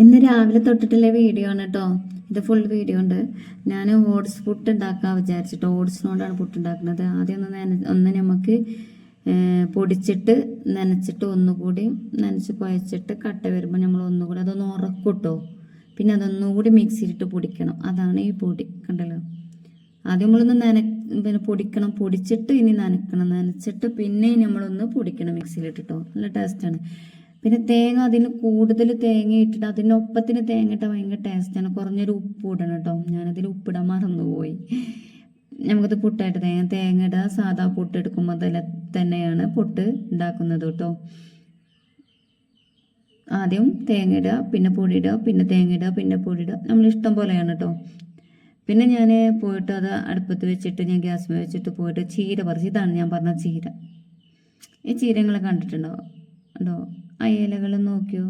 ഇന്ന് രാവിലെ തൊട്ടിട്ടുള്ള വീഡിയോ ആണ് കേട്ടോ ഇത് ഫുൾ വീഡിയോ ഉണ്ട്. ഞാൻ ഓട്സ് പുട്ട് ഉണ്ടാക്കാൻ വിചാരിച്ചിട്ട്. ഓട്സിനോടാണ് പുട്ട് ഉണ്ടാക്കുന്നത് ആദ്യം ഒന്ന് നന ഒന്ന് നമുക്ക് പൊടിച്ചിട്ട് നനച്ചിട്ട് ഒന്നുകൂടി നനച്ച് കുഴച്ചിട്ട് കട്ട വരുമ്പോൾ നമ്മൾ ഒന്നുകൂടി അതൊന്ന് ഉറക്കൂട്ടോ പിന്നെ അതൊന്നുകൂടി മിക്സിയിലിട്ട് പൊടിക്കണം. അതാണ് ഈ പൊടി. കണ്ടല്ലോ? ആദ്യം നമ്മളൊന്ന് നന പിന്നെ പൊടിക്കണം. പൊടിച്ചിട്ട് ഇനി നനക്കണം. നനച്ചിട്ട് പിന്നെ നമ്മളൊന്ന് പൊടിക്കണം മിക്സിയിലിട്ടിട്ടോ നല്ല ടേസ്റ്റാണ് പിന്നെ തേങ്ങ അതിന് കൂടുതൽ തേങ്ങ ഇട്ടിട്ട് അതിനൊപ്പത്തിന് തേങ്ങ ഇട്ടാൽ ഭയങ്കര ടേസ്റ്റാണ് കുറഞ്ഞൊരു ഉപ്പ് ഇടണം കേട്ടോ ഞാനതിൽ ഉപ്പിടാൻ മറന്നുപോയി. നമുക്കത് പുട്ടായിട്ട് തേങ്ങ തേങ്ങ ഇടുക സാധാ പുട്ട് എടുക്കുമ്പോൾ അതിൽ തന്നെയാണ് പുട്ട് ഉണ്ടാക്കുന്നത് കേട്ടോ ആദ്യം തേങ്ങ ഇടുക പിന്നെ പൊടി ഇടുക പിന്നെ തേങ്ങ ഇടുക പിന്നെ പൊടി ഇടുക നമ്മൾ ഇഷ്ടം പോലെയാണ് കേട്ടോ പിന്നെ ഞാൻ പോയിട്ട് അത് അടുപ്പത്ത് വെച്ചിട്ട് ഞാൻ ഗ്യാസ് വെച്ചിട്ട് പോയിട്ട് ചീര പറിച്ച്. ഇതാണ് ഞാൻ പറഞ്ഞ ചീര. ഈ ചീരങ്ങളെ കണ്ടിട്ടുണ്ടോ? ഉണ്ടോ? ആ ഇലകൾ നോക്കിയോ?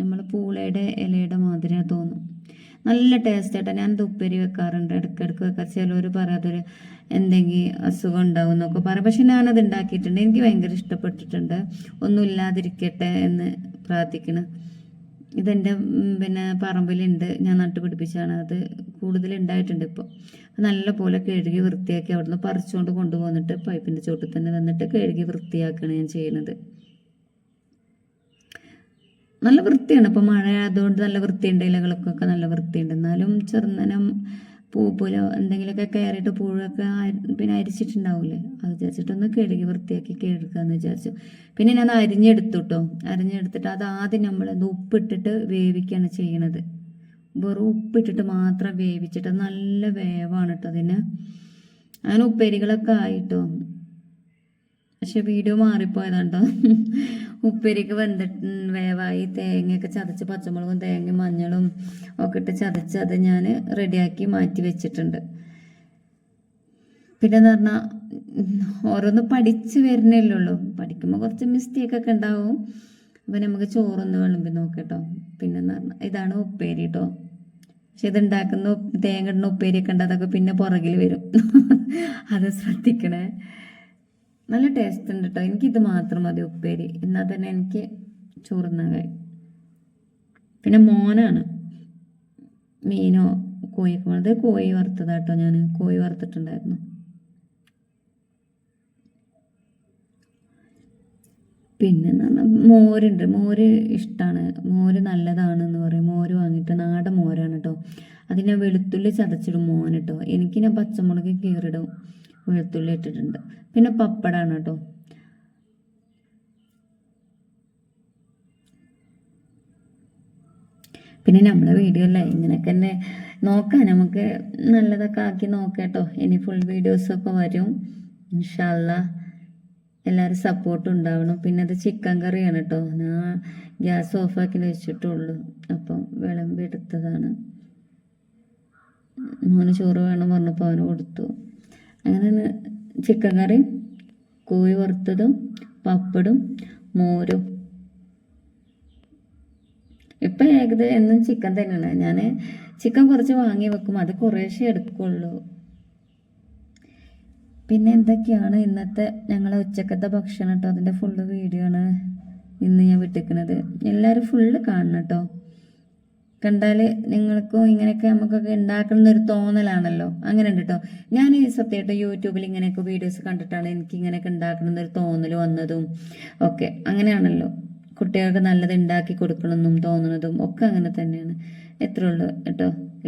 നമ്മൾ പൂളയുടെ ഇലയുടെ മാതിരി തോന്നും. നല്ല ടേസ്റ്റ് ആയിട്ടാണ് ഞാനത് ഉപ്പേരി വെക്കാറുണ്ട്. ഇടയ്ക്കിടയ്ക്ക് വെക്കാം ചിലവർ പറയാതൊരു എന്തെങ്കിലും അസുഖം ഉണ്ടാവും എന്നൊക്കെ പറയും. പക്ഷെ ഞാനത് ഉണ്ടാക്കിയിട്ടുണ്ട്. എനിക്ക് ഭയങ്കര ഇഷ്ടപ്പെട്ടിട്ടുണ്ട്. ഒന്നും ഇല്ലാതിരിക്കട്ടെ എന്ന് പ്രാർത്ഥിക്കണം. ഇതെന്റെ പിന്നെ പറമ്പിലുണ്ട്. ഞാൻ നട്ടുപിടിപ്പിച്ചാണ് അത് കൂടുതൽ ഉണ്ടായിട്ടുണ്ട് ഇപ്പോൾ നല്ല പോലെ കഴുകി വൃത്തിയാക്കി അവിടുന്ന് പറിച്ചുകൊണ്ട് കൊണ്ടുപോന്നിട്ട് പൈപ്പിന്റെ ചോട്ടിൽ തന്നെ വന്നിട്ട് കഴുകി വൃത്തിയാക്കുകയാണ് ഞാൻ ചെയ്യുന്നത്. നല്ല വൃത്തിയാണ്. ഇപ്പോൾ മഴ ആയതുകൊണ്ട് നല്ല വൃത്തിയുണ്ട്. ഇലകൾക്കൊക്കെ നല്ല വൃത്തിയുണ്ട്. എന്നാലും ചെറുന്നനം പൂപ്പുലോ എന്തെങ്കിലുമൊക്കെ കയറിയിട്ട് പൂഴൊക്കെ പിന്നെ അരിച്ചിട്ടുണ്ടാവില്ലേ അത് വിചാരിച്ചിട്ടൊന്ന് കഴുകി വൃത്തിയാക്കി കഴുകാന്ന് വിചാരിച്ചു. പിന്നെ ഞാൻ അരിഞ്ഞെടുത്തു കേട്ടോ അരിഞ്ഞെടുത്തിട്ട് അത് ആദ്യം നമ്മൾ ഉപ്പിട്ടിട്ട് വേവിക്കുകയാണ് ചെയ്യണത്. വെറും ഉപ്പിട്ടിട്ട് മാത്രം വേവിച്ചിട്ട് നല്ല വേവാണ് കേട്ടോ അതിന്. അങ്ങനെ ഉപ്പേരികളൊക്കെ ആയിട്ടോ പക്ഷെ വീഡിയോ മാറിപ്പോയതാണ്ടോ? ഉപ്പേരിക്ക് വെന്തിട്ട് വേവായി തേങ്ങയൊക്കെ ചതച്ച് പച്ചമുളകും തേങ്ങയും മഞ്ഞളും ഒക്കെ ഇട്ട് ചതച്ച് അത് ഞാൻ റെഡിയാക്കി മാറ്റി വെച്ചിട്ടുണ്ട്. പിന്നെ എന്ന് പറഞ്ഞാൽ ഓരോന്ന് പഠിച്ച് വരുന്നില്ലുള്ളൂ പഠിക്കുമ്പോൾ കുറച്ച് മിസ്റ്റേക്ക് ഒക്കെ ഉണ്ടാവും. അപ്പം നമുക്ക് ചോറൊന്ന് വിളമ്പി നോക്കട്ടോ. പിന്നെന്ന് പറഞ്ഞാൽ ഇതാണ് ഉപ്പേരി കേട്ടോ പക്ഷെ ഇതുണ്ടാക്കുന്ന തേങ്ങ ഇടുന്ന ഉപ്പേരിയൊക്കെ ഉണ്ട് അതൊക്കെ പിന്നെ പുറകിൽ വരും. അത് ശ്രദ്ധിക്കണേ. നല്ല ടേസ്റ്റ് ഉണ്ട് കേട്ടോ ഇത് മാത്രം മതി ഉപ്പേരി. എന്നാൽ തന്നെ എനിക്ക് ചോറുന്നാൻ കഴിയും. പിന്നെ മോനാണ്. മീനോ കോഴിയൊക്കെ വേണം. കോഴി വറുത്തതാട്ടോ ഞാൻ കോഴി വറുത്തിട്ടുണ്ടായിരുന്നു. പിന്നെ മോരുണ്ട്. മോര് ഇഷ്ടമാണ് മോര് നല്ലതാണെന്ന് പറയും. മോര് വാങ്ങിയിട്ട് നാടൻ മോരാണ് കേട്ടോ അതിനെ വെളുത്തുള്ളി ചതച്ചിടും മോൻ കേട്ടോ എനിക്ക് ഞാൻ പച്ചമുളക് കീറിടും. വെളുത്തുള്ളി ഇട്ടിട്ടുണ്ട്. പിന്നെ പപ്പടാണ് കേട്ടോ. പിന്നെ നമ്മളെ വീഡിയോ അല്ലേ ഇങ്ങനെയൊക്കെ തന്നെ നോക്കാം. നമുക്ക് നല്ലതൊക്കെ ആക്കി നോക്കാം കേട്ടോ. ഇനി ഫുൾ വീഡിയോസൊക്കെ വരും. ഇൻഷല്ല എല്ലാവരും സപ്പോർട്ട് ഉണ്ടാവണം. പിന്നെ അത് ചിക്കൻ കറിയാണ് കേട്ടോ. ഞാൻ ഗ്യാസ് ഓഫാക്കി വെച്ചിട്ടുള്ളൂ. അപ്പം വിളമ്പി എടുത്തതാണ്. മോന് ചോറ് വേണം പറഞ്ഞപ്പോൾ അവന് കൊടുത്തു. അങ്ങനെ ചിക്കൻ കറിയും കോഴി വറുത്തതും പപ്പടും മോരും. ഇപ്പം ഏകദേശം എന്നും ചിക്കൻ തന്നെയാണ്. ഞാൻ ചിക്കൻ കുറച്ച് വാങ്ങി വെക്കും. അത് കുറേശ്ശെ എടുക്കുള്ളൂ. പിന്നെ എന്തൊക്കെയാണ് ഇന്നത്തെ ഞങ്ങളെ ഉച്ചക്കത്തെ ഭക്ഷണം കേട്ടോ അതിന്റെ ഫുള്ള് വീഡിയോ ആണ് ഇന്ന് ഞാൻ വിട്ടിക്കുന്നത് എല്ലാവരും ഫുള്ള് കാണണം കേട്ടോ കണ്ടാൽ നിങ്ങൾക്കും ഇങ്ങനെയൊക്കെ നമുക്കൊക്കെ ഉണ്ടാക്കുന്ന ഒരു തോന്നലാണല്ലോ. അങ്ങനെ ഉണ്ട് കേട്ടോ ഞാൻ ഈ സത്യമായിട്ട് യൂട്യൂബിൽ ഇങ്ങനെയൊക്കെ വീഡിയോസ് കണ്ടിട്ടാണ് എനിക്ക് ഇങ്ങനെയൊക്കെ ഉണ്ടാക്കണം ഒരു തോന്നൽ വന്നതും ഒക്കെ. അങ്ങനെയാണല്ലോ. കുട്ടികൾക്ക് നല്ലത് ഉണ്ടാക്കി കൊടുക്കണമെന്നും തോന്നുന്നതും ഒക്കെ അങ്ങനെ തന്നെയാണ്. എത്ര ഉള്ളൂ കേട്ടോ